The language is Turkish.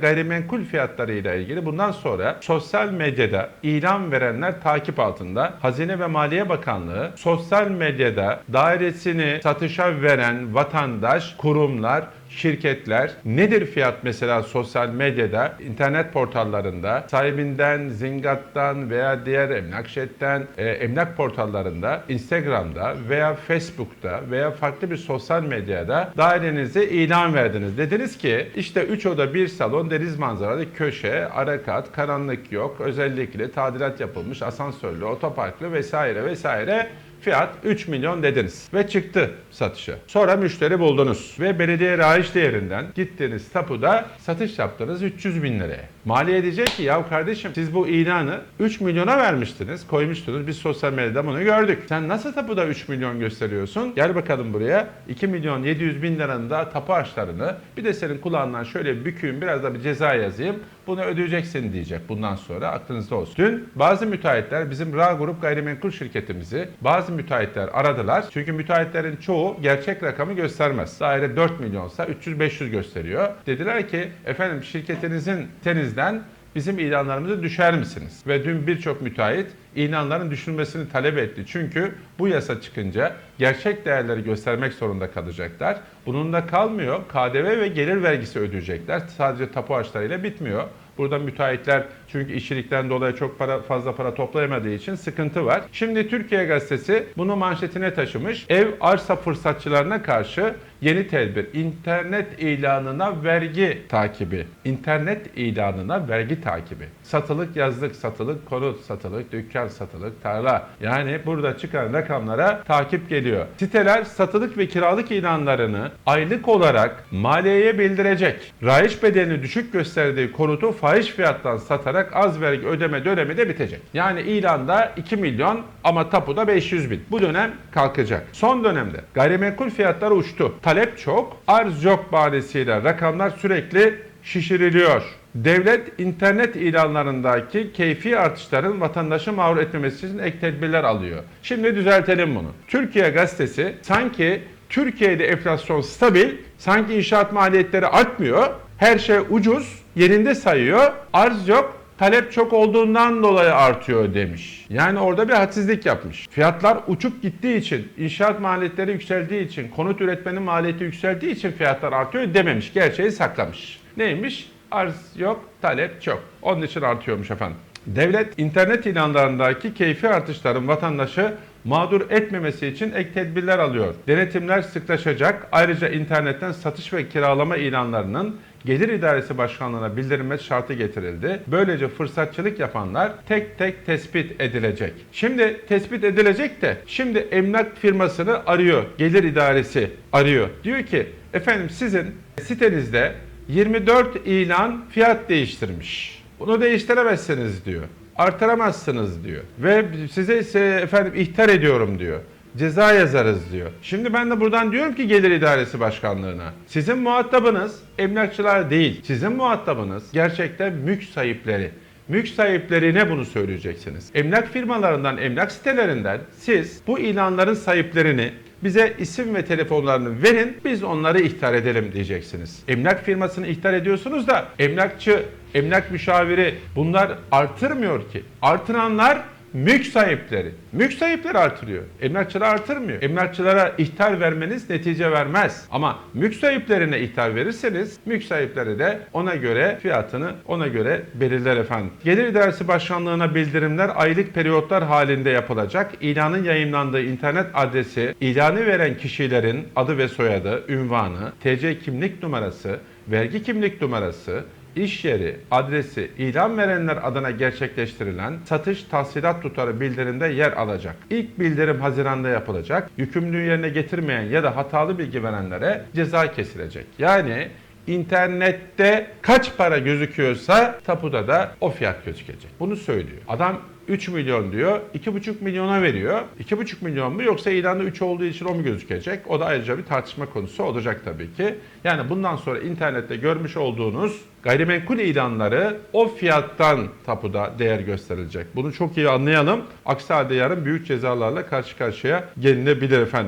Gayrimenkul fiyatları ile ilgili bundan sonra sosyal medyada ilan verenler takip altında. Hazine ve Maliye Bakanlığı sosyal medyada dairesini satışa veren vatandaş, kurumlar, şirketler nedir fiyat mesela sosyal medyada, internet portallarında, sahibinden, Zingat'tan veya diğer emlakşetten, e, emlak portallarında, Instagram'da veya Facebook'ta veya farklı bir sosyal medyada dairenizi ilan verdiniz. Dediniz ki işte 3 oda 1 salon deniz manzaralı köşe, ara kat, karanlık yok, özellikle tadilat yapılmış, asansörlü, otoparklı vesaire vesaire Fiyat 3 milyon dediniz ve çıktı satışa. Sonra müşteri buldunuz ve belediye raiç değerinden gittiniz tapuda satış yaptınız 300 bin liraya. Maliye diyecek ki ya kardeşim siz bu ilanı 3 milyona vermiştiniz, koymuştunuz. Biz sosyal medyada bunu gördük. Sen nasıl tapuda 3 milyon gösteriyorsun? Gel bakalım buraya. 2 milyon 700 bin liranın da tapu harçlarını bir de senin kulağından şöyle bir bükeyim biraz da bir ceza yazayım. Bunu ödeyeceksin diyecek bundan sonra aklınızda olsun. Dün bazı müteahhitler bizim Ra Grup gayrimenkul şirketimizi bazı müteahhitler aradılar. Çünkü müteahhitlerin çoğu gerçek rakamı göstermez. Daire 4 milyonsa 300-500 gösteriyor. Dediler ki efendim şirketinizin tenizden bizim ilanlarımızı düşer misiniz? Ve dün birçok müteahhit ilanların düşürmesini talep etti. Çünkü bu yasa çıkınca gerçek değerleri göstermek zorunda kalacaklar. Bunun da kalmıyor. KDV ve gelir vergisi ödeyecekler. Sadece tapu harçlarıyla bitmiyor. Burada müteahhitler çünkü işçilikten dolayı çok para fazla para toplayamadığı için sıkıntı var. Şimdi Türkiye Gazetesi bunu manşetine taşımış. Ev arsa fırsatçılarına karşı yeni tedbir. İnternet ilanına vergi takibi. İnternet ilanına vergi takibi. Satılık yazlık, satılık konut, satılık dükkan, satılık tarla. Yani burada çıkan rakamlara takip geliyor. Siteler satılık ve kiralık ilanlarını aylık olarak maliyeye bildirecek. Raiç bedelini düşük gösterdiği konutu fahiş fiyattan satarak az vergi ödeme dönemi de bitecek. Yani ilanda 2 milyon ama tapuda 500 bin. Bu dönem kalkacak. Son dönemde gayrimenkul fiyatları uçtu. Talep çok, arz yok bahanesiyle rakamlar sürekli şişiriliyor. Devlet internet ilanlarındaki keyfi artışların vatandaşı mağdur etmemesi için ek tedbirler alıyor. Şimdi düzeltelim bunu. Türkiye Gazetesi sanki Türkiye'de enflasyon stabil, sanki inşaat maliyetleri artmıyor, her şey ucuz, yerinde sayıyor, arz yok, talep çok olduğundan dolayı artıyor demiş. Yani orada bir hadsizlik yapmış. Fiyatlar uçup gittiği için, inşaat maliyetleri yükseldiği için, konut üretmenin maliyeti yükseldiği için fiyatlar artıyor dememiş. Gerçeği saklamış. Neymiş? Arz yok, talep çok. Onun için artıyormuş efendim. Devlet internet ilanlarındaki keyfi artışların vatandaşı mağdur etmemesi için ek tedbirler alıyor. Denetimler sıklaşacak. Ayrıca internetten satış ve kiralama ilanlarının Gelir İdaresi Başkanlığı'na bildirilmesi şartı getirildi. Böylece fırsatçılık yapanlar tek tek tespit edilecek. Şimdi tespit edilecek de şimdi emlak firmasını arıyor. Gelir İdaresi arıyor. Diyor ki efendim sizin sitenizde 24 ilan fiyat değiştirmiş. Bunu değiştiremezsiniz diyor. Artıramazsınız diyor. Ve size ise efendim ihtar ediyorum diyor. Ceza yazarız diyor. Şimdi ben de buradan diyorum ki Gelir İdaresi Başkanlığı'na. Sizin muhatabınız emlakçılar değil. Sizin muhatabınız gerçekten mülk sahipleri. Mülk sahiplerine bunu söyleyeceksiniz. Emlak firmalarından, emlak sitelerinden siz bu ilanların sahiplerini bize isim ve telefonlarını verin, biz onları ihtar edelim diyeceksiniz. Emlak firmasını ihtar ediyorsunuz da emlakçı, emlak müşaviri bunlar artırmıyor ki. Artıranlar mülk sahipleri. Mülk sahipleri artırıyor. Emlakçılar artırmıyor. Emlakçılara ihtar vermeniz netice vermez. Ama mülk sahiplerine ihtar verirseniz mülk sahipleri de ona göre fiyatını ona göre belirler efendim. Gelir İdaresi Başkanlığı'na bildirimler aylık periyotlar halinde yapılacak. İlanın yayınlandığı internet adresi, ilanı veren kişilerin adı ve soyadı, ünvanı, TC kimlik numarası, vergi kimlik numarası, iş yeri, adresi, ilan verenler adına gerçekleştirilen satış tahsilat tutarı bildirimde yer alacak. İlk bildirim Haziran'da yapılacak. Yükümlülüğü yerine getirmeyen ya da hatalı bilgi verenlere ceza kesilecek. Yani internette kaç para gözüküyorsa tapuda da o fiyat gözükecek. Bunu söylüyor. Adam 3 milyon diyor, 2,5 milyona veriyor. 2,5 milyon mu yoksa ilanda 3 olduğu için o mu gözükecek? O da ayrıca bir tartışma konusu olacak tabii ki. Yani bundan sonra internette görmüş olduğunuz gayrimenkul ilanları o fiyattan tapuda değer gösterilecek. Bunu çok iyi anlayalım. Aksi halde yarın büyük cezalarla karşı karşıya gelinebilir efendim.